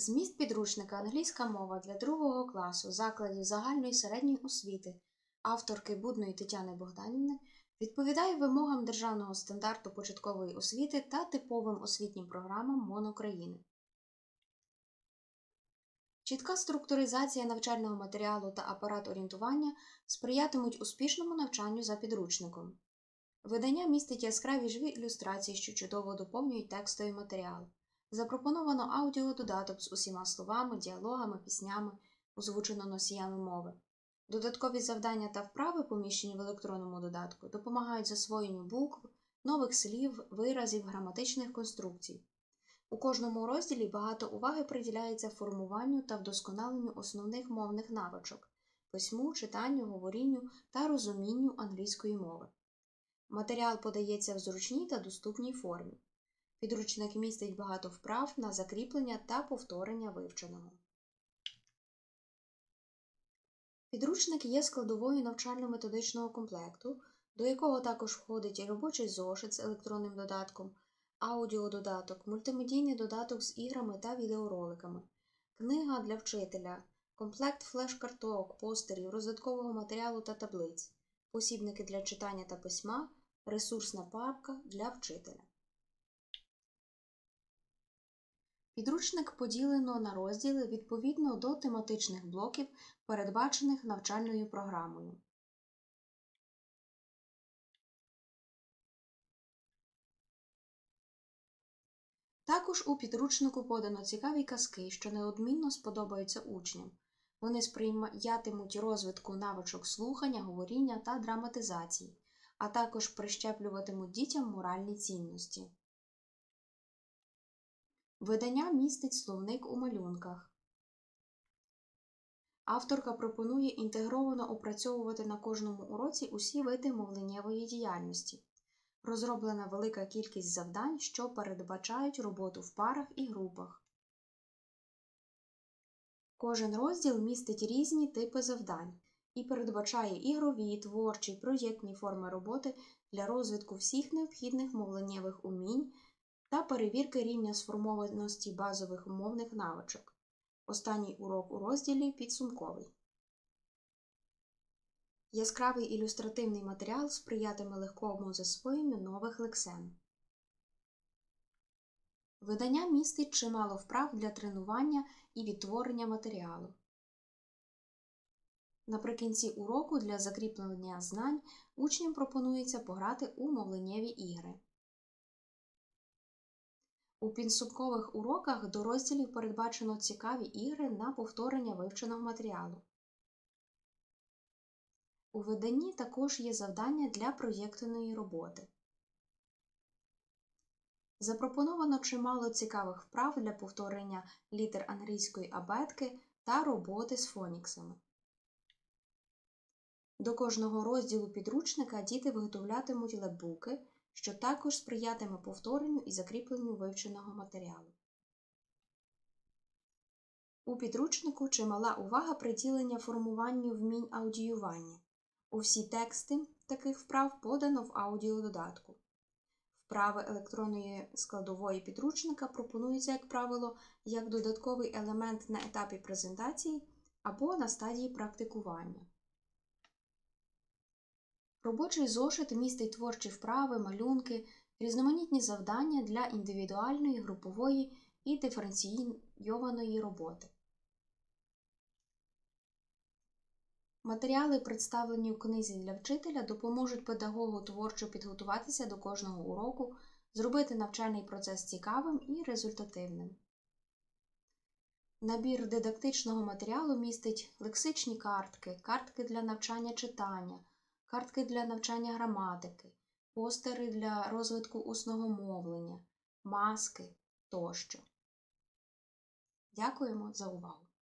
Зміст підручника Англійська мова для другого класу закладів загальної середньої освіти авторки Будної Тетяни Богданівни відповідає вимогам державного стандарту початкової освіти та типовим освітнім програмам МОН України. Чітка структуризація навчального матеріалу та апарат орієнтування сприятимуть успішному навчанню за підручником. Видання містить яскраві живі ілюстрації, що чудово доповнюють текстовий матеріал. Запропоновано аудіододаток з усіма словами, діалогами, піснями, озвучено носіями мови. Додаткові завдання та вправи, поміщені в електронному додатку, допомагають засвоєнню букв, нових слів, виразів, граматичних конструкцій. У кожному розділі багато уваги приділяється формуванню та вдосконаленню основних мовних навичок письму, читанню, говорінню та розумінню англійської мови. Матеріал подається в зручній та доступній формі. Підручник містить багато вправ на закріплення та повторення вивченого. Підручник є складовою навчально-методичного комплекту, до якого також входить і робочий зошит з електронним додатком, аудіододаток, мультимедійний додаток з іграми та відеороликами, книга для вчителя, комплект флеш-карток, постерів, розвиткового матеріалу та таблиць, посібники для читання та письма, ресурсна папка для вчителя. Підручник поділено на розділи відповідно до тематичних блоків, передбачених навчальною програмою. Також у підручнику подано цікаві казки, що неодмінно сподобаються учням. Вони сприятимуть розвитку навичок слухання, говоріння та драматизації, а також прищеплюватимуть дітям моральні цінності. Видання містить словник у малюнках. Авторка пропонує інтегровано опрацьовувати на кожному уроці усі види мовленнєвої діяльності. Розроблена велика кількість завдань, що передбачають роботу в парах і групах. Кожен розділ містить різні типи завдань і передбачає ігрові, творчі, проєктні форми роботи для розвитку всіх необхідних мовленнєвих умінь та перевірки рівня сформованості базових мовних навичок. Останній урок у розділі підсумковий. Яскравий ілюстративний матеріал сприятиме легкому засвоєнню нових лексем. Видання містить чимало вправ для тренування і відтворення матеріалу. Наприкінці уроку для закріплення знань учням пропонується пограти у мовленнєві ігри. У підсумкових уроках до розділів передбачено цікаві ігри на повторення вивченого матеріалу. У виданні також є завдання для проєктної роботи. Запропоновано чимало цікавих вправ для повторення літер англійської абетки та роботи з фоніксами. До кожного розділу підручника діти виготовлятимуть лепбуки, що також сприятиме повторенню і закріпленню вивченого матеріалу. У підручнику чимала увага приділення формуванню вмінь аудіювання. Усі тексти таких вправ подано в аудіододатку. Вправи електронної складової підручника пропонуються, як правило, як додатковий елемент на етапі презентації або на стадії практикування. Робочий зошит містить творчі вправи, малюнки, різноманітні завдання для індивідуальної, групової і диференційованої роботи. Матеріали, представлені у книзі для вчителя, допоможуть педагогу творчо підготуватися до кожного уроку, зробити навчальний процес цікавим і результативним. Набір дидактичного матеріалу містить лексичні картки, картки для навчання читання, картки для навчання граматики, постери для розвитку усного мовлення, маски тощо. Дякуємо за увагу!